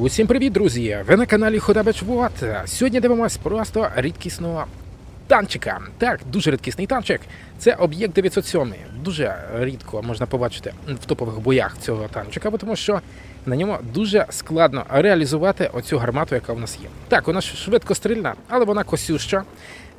Усім привіт, друзі! Ви на каналі Ходабеч Вот. Сьогодні дивимось просто рідкісного танчика. Так, дуже рідкісний танчик. Це об'єкт 907. Дуже рідко можна побачити в топових боях цього танчика, тому що на ньому дуже складно реалізувати оцю гармату, яка в нас є. Так, вона швидкострільна, але вона косюща.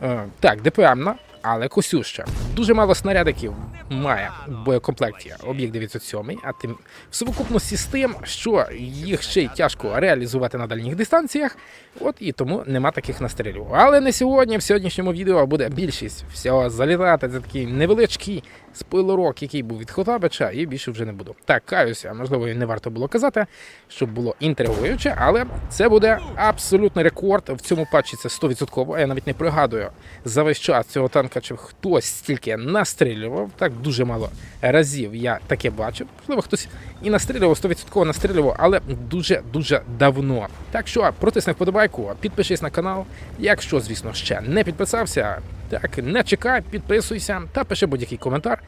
Е, Так, ДПМна, але косюща. Дуже мало снарядиків має в боєкомплекті об'єкт 907, а тим в совокупності з тим, що їх ще й тяжко реалізувати на дальніх дистанціях, от і тому нема таких настрілів. Але не сьогодні, в сьогоднішньому відео буде більшість всього залітати. Це такий невеличкий спойлерок, який був від Хотабича, і більше вже не буду. Так, каюся, можливо, і не варто було казати, щоб було інтригуюче, але це буде абсолютний рекорд. В цьому патчі це 100%. Я навіть не пригадую за весь час цього танка, чи хтось стільки настрілював. Так дуже мало разів я таке бачив. Можливо, хтось і настрілював, 100% настрілював, але дуже-дуже давно. Так що протисни вподобайку, підпишись на канал. Якщо, звісно, ще не підписався, так не чекай, підписуйся та пиши будь-який коментар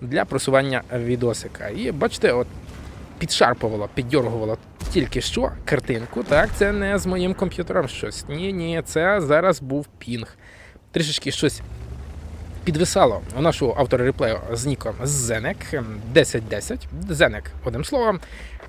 для просування відосика. І бачите, от підшарпувало, піддергувало тільки що картинку. Так, це не з моїм комп'ютером щось. Ні, ні, це зараз був пінг. Трішечки щось підвисало у нашого автора реплею з ніком Зенек 1010. Зенек, одним словом.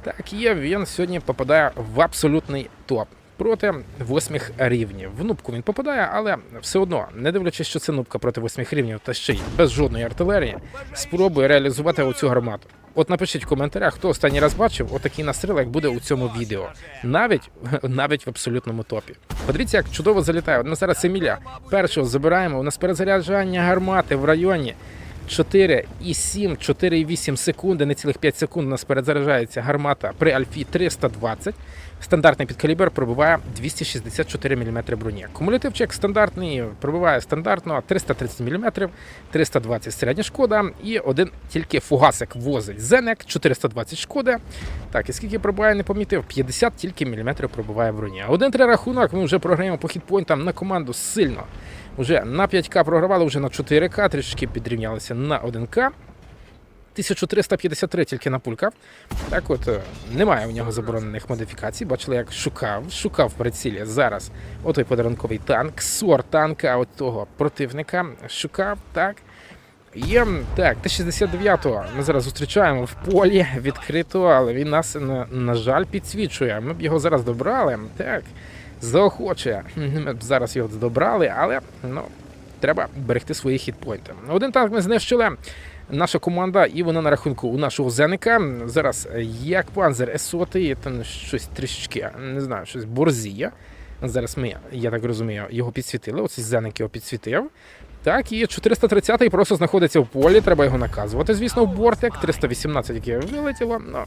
Так, є він сьогодні попадає в абсолютний топ. Проти восьмих рівнів. В нубку він попадає, але все одно, не дивлячись, що це нубка проти восьмих рівнів, та ще й без жодної артилерії, спробує реалізувати оцю гармату. От напишіть в коментарях, хто останній раз бачив отакий настріл, як буде у цьому відео. Навіть навіть в абсолютному топі. Подивіться, як чудово залітає. От ми зараз Еміля першого забираємо. У нас перезаряджання гармати в районі 4,7, 4,8 секунди, не цілих 5 секунд. У нас перезаряджається гармата при Альфі 320. Стандартний підкалібр пробиває 264 мм броні. Кумулятив чек стандартний пробиває стандартно 330 мм, 320 середня шкода і один тільки фугасик возить. Зенек 420 шкоди. Так, і скільки пробиває, не помітив, 50 тільки міліметрів пробиває броні. Один три рахунок, ми вже програємо по хітпойнтам на команду сильно. Уже на 5К програвали, вже на 4К, трішки підрівнялися на 1К. 1353 тільки напулькав. Так от е, немає у нього заборонених модифікацій. Бачили, як шукав, шукав прицілі зараз отой подарунковий танк, сор танка от того противника. Шукав, так. Є так, Т-69-го ми зараз зустрічаємо в полі відкрито, але він нас, на, на жаль, підсвічує. Ми б його зараз добрали. Так, заохоче. Ми б зараз його добрали, але ну, треба берегти свої хітпойнти. Один танк ми знищили. Наша команда, і вона на рахунку у нашого Зеника. Зараз як панзер С100, там щось трішечки, не знаю, щось борзіє. Зараз ми, я так розумію, його підсвітили. Оцей Зеник його підсвітив. Так, і 430-й просто знаходиться в полі, треба його наказувати, звісно, в бортик. 318, яке вилетіло. Ну,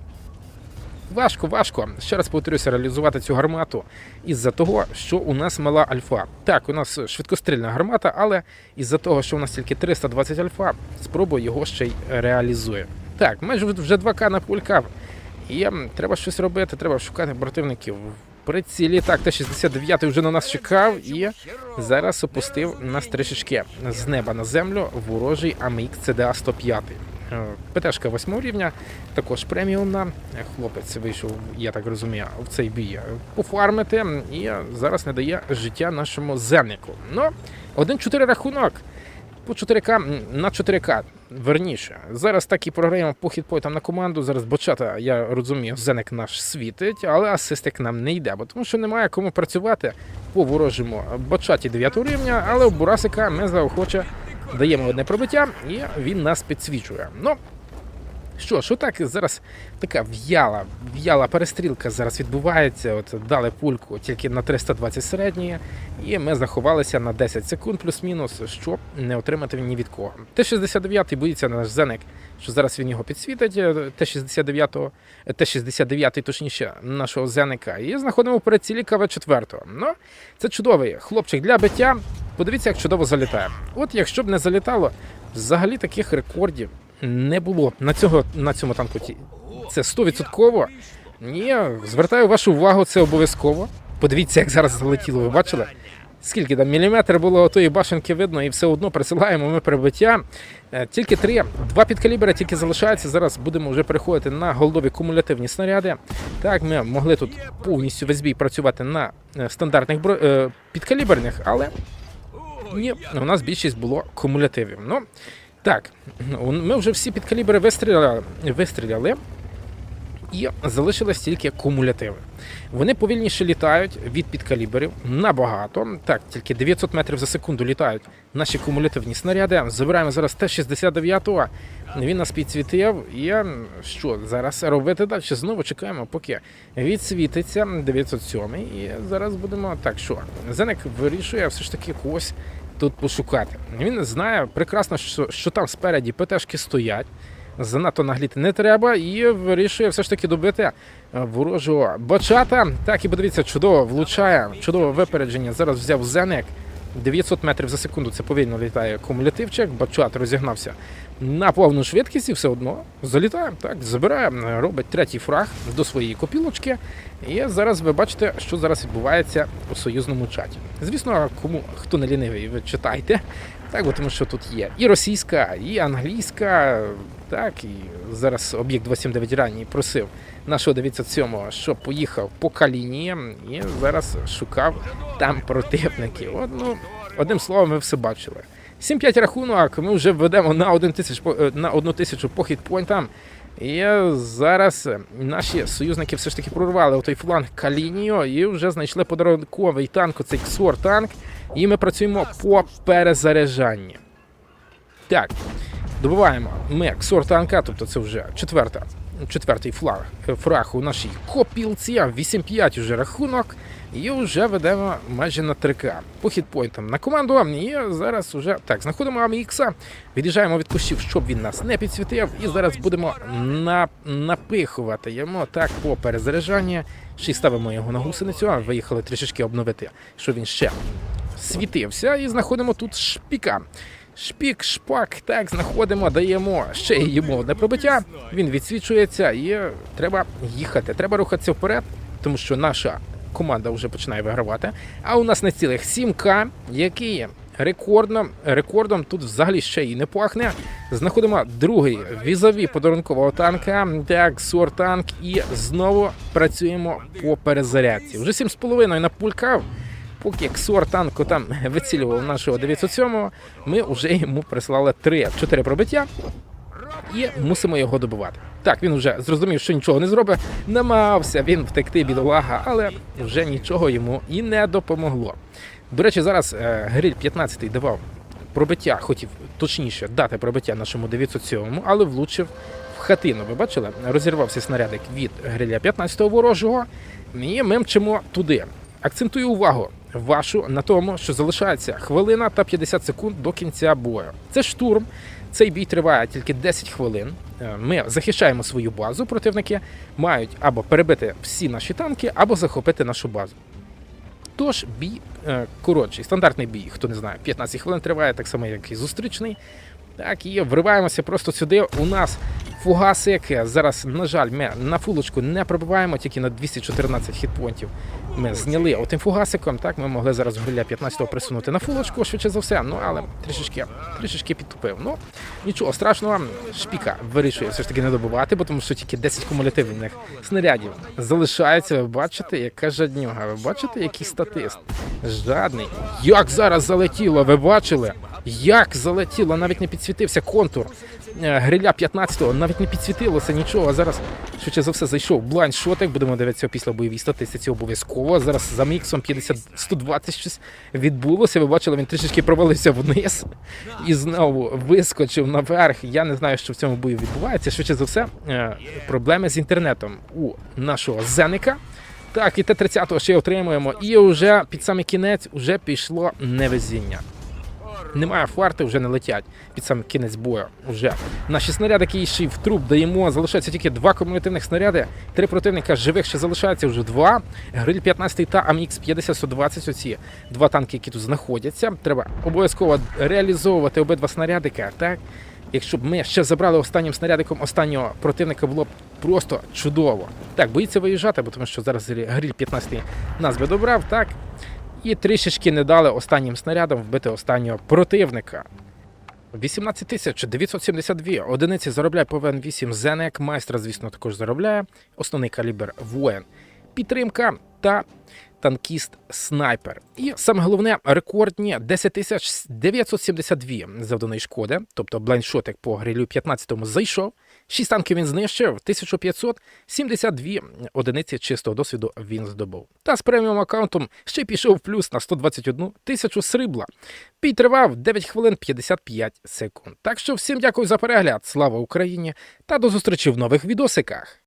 Важко, важко. Ще раз повторюся, реалізувати цю гармату із-за того, що у нас мала альфа. Так, у нас швидкострільна гармата, але із-за того, що у нас тільки 320 альфа, спробую його ще й реалізує. Так, майже вже 2К напулькав. І треба щось робити, треба шукати противників. В прицілі так, Т-69 вже на нас чекав і зараз опустив нас трішечки з неба на землю ворожий AMX CDA 105. Е, ПТшка 8 рівня, також преміумна. Хлопець вийшов, я так розумію, в цей бій пофармити і зараз не дає життя нашому земнику. Ну, 1-4 рахунок по 4К на 4К. Верніше, зараз так і програємо по хітпойтам на команду. Зараз бочата, я розумію, зенек наш світить, але асистик нам не йде, бо тому що немає кому працювати по ворожому бочаті 9 рівня, але у Бурасика ми заохоче даємо одне пробиття, і він нас підсвічує. Ну, що ж, отак зараз така в'яла, в'яла перестрілка зараз відбувається. От дали пульку тільки на 320 середньої, і ми заховалися на 10 секунд плюс-мінус, щоб не отримати ні від кого. Т-69 боїться наш зенек, що зараз він його підсвітить. е, Т-69, е, Т-69, точніше, нашого зеника, і знаходимо в прицілі КВ-4. Ну, це чудовий хлопчик для биття. Подивіться, як чудово залітає. От якщо б не залітало, взагалі таких рекордів не було на цього на цьому танку. Це 100%. Ні, звертаю вашу увагу, це обов'язково. Подивіться, як зараз залетіло. Ви бачили? скільки там міліметр було тої башенки видно, і все одно присилаємо ми прибиття. Е, Тільки три, два підкалібри тільки залишаються. Зараз будемо вже переходити на голдові кумулятивні снаряди. Так, ми могли тут повністю весь бій працювати на е, стандартних е, підкаліберних, але ні, у нас більшість було кумулятивів. Ну, так, ми вже всі підкалібри вистріляли, вистріляли і залишились тільки кумулятиви. Вони повільніше літають від підкаліберів набагато. Так, тільки 900 метрів за секунду літають наші кумулятивні снаряди. Забираємо зараз Т-69. Він нас підсвітив. І що зараз робити далі? Знову чекаємо, поки відсвітиться 907. І зараз будемо так, що Зенек вирішує все ж таки когось тут пошукати. Він знає прекрасно, що, що там спереді ПТшки стоять. Занадто нагліти не треба і вирішує все ж таки добити е, ворожого бачата. Так і подивіться, чудово влучає, чудове випередження. Зараз взяв Зенек. 900 метрів за секунду це повільно літає кумулятивчик. Бачат розігнався на повну швидкість і все одно залітає. Так, забирає, е, робить третій фраг до своєї копілочки. І зараз ви бачите, що зараз відбувається у союзному чаті. Звісно, кому хто не лінивий, ви читайте. Так, бо тому що тут є і російська, і англійська. Так, і зараз об'єкт 279 ранній просив нашого 907-го, щоб поїхав по калінії і зараз шукав там противників. От, ну, одним словом, ми все бачили. 7-5 рахунок, ми вже ведемо на 1 тисяч, е, на 1 тисячу по хітпойнтам. І зараз наші союзники все ж таки прорвали той фланг Калінію і вже знайшли подарунковий танк, оцей ксор танк. І ми працюємо по перезаряджанні. Так, добуваємо ми ксор танка, тобто це вже четверта, четвертий флаг, е, фраг у нашій копілці, 8-5 вже рахунок. І вже ведемо майже на 3К по хітпойнтам на команду. І зараз вже так, знаходимо Амікса, від'їжджаємо від кущів, щоб він нас не підсвітив. І зараз будемо на, напихувати йому так по перезаряджанні. Ще ставимо його на гусеницю, а виїхали трішечки обновити, щоб він ще світився. І знаходимо тут шпіка. Шпік, шпак, так, знаходимо, даємо ще йому одне пробиття. Він відсвічується і треба їхати. Треба рухатися вперед, тому що наша команда вже починає вигравати. А у нас на цілих 7К, який рекордно, рекордом тут взагалі ще й не пахне. Знаходимо другий візові подарункового танка, так, Сор-танк, і знову працюємо по перезарядці. Вже 7,5 напулькав. Поки Ксор танку там вицілював нашого 907-го, ми вже йому прислали 3-4 пробиття і мусимо його добивати. Так, він вже зрозумів, що нічого не зробить. Намагався він втекти бідолага, але вже нічого йому і не допомогло. До речі, зараз е, гриль 15 давав пробиття, хотів точніше дати пробиття нашому 907-му, але влучив в хатину. Ви бачили? Розірвався снарядик від гриля 15-го ворожого, і ми мчимо туди. Акцентую увагу вашу на тому, що залишається хвилина та 50 секунд до кінця бою. Це штурм. Цей бій триває тільки 10 хвилин. Е, Ми захищаємо свою базу. Противники мають або перебити всі наші танки, або захопити нашу базу. Тож бій е, коротший, стандартний бій, хто не знає, 15 хвилин триває, так само, як і зустрічний. Так, і вриваємося просто сюди. У нас фугасик. Зараз, на жаль, ми на фулочку не пробиваємо, тільки на 214 хітпонтів. Ми зняли отим фугасиком. Так, ми могли зараз гриля 15-го присунути на фулочку, швидше за все. Ну, але трішечки, трішечки підтупив. Ну, нічого страшного, шпіка вирішує все ж таки не добивати, бо тому що тільки 10 кумулятивних снарядів залишається. Ви бачите, яка жаднюга. Ви бачите, який статист? Жадний. Як зараз залетіло, ви бачили? Як залетіло, навіть не підсвітився контур е, гриля 15-го, навіть не підсвітилося нічого. Зараз швидше за все зайшов блайнд. Будемо дивитися після бойовій статистиці обов'язково. Зараз за міксом 50 120 щось відбулося. Ви бачили, він трішечки провалився вниз і знову вискочив наверх. Я не знаю, що в цьому бою відбувається. Швидше за все, е, проблеми з інтернетом у нашого Зеника. Так, і Т-30 ще отримуємо. І вже під самий кінець вже пішло невезіння. Немає фарти, вже не летять під сам кінець бою. Вже наші снаряди, які йшли в труп, даємо. Залишається тільки два кумулятивних снаряди. Три противника живих ще залишається вже два. Гриль 15 та АМХ 50 120 Оці два танки, які тут знаходяться. Треба обов'язково реалізовувати обидва снарядика. Так, якщо б ми ще забрали останнім снарядиком останнього противника, було б просто чудово. Так, боїться виїжджати, бо тому що зараз гриль 15 нас би добрав. Так. І трішечки не дали останнім снарядом вбити останнього противника. 18 972 одиниці заробляє по ВН-8 Зенек. Майстра, звісно, також заробляє. Основний калібр воїн. Підтримка та танкіст снайпер. І саме головне рекордні 10 тисяч 972 завданої шкоди. Тобто блайндшотик по грилю 15-му зайшов. 6 танків він знищив, 1572 одиниці чистого досвіду він здобув. Та з преміум аккаунтом ще пішов плюс на 121 тисячу срібла. Бій тривав 9 хвилин 55 секунд. Так що всім дякую за перегляд. Слава Україні та до зустрічі в нових відосиках.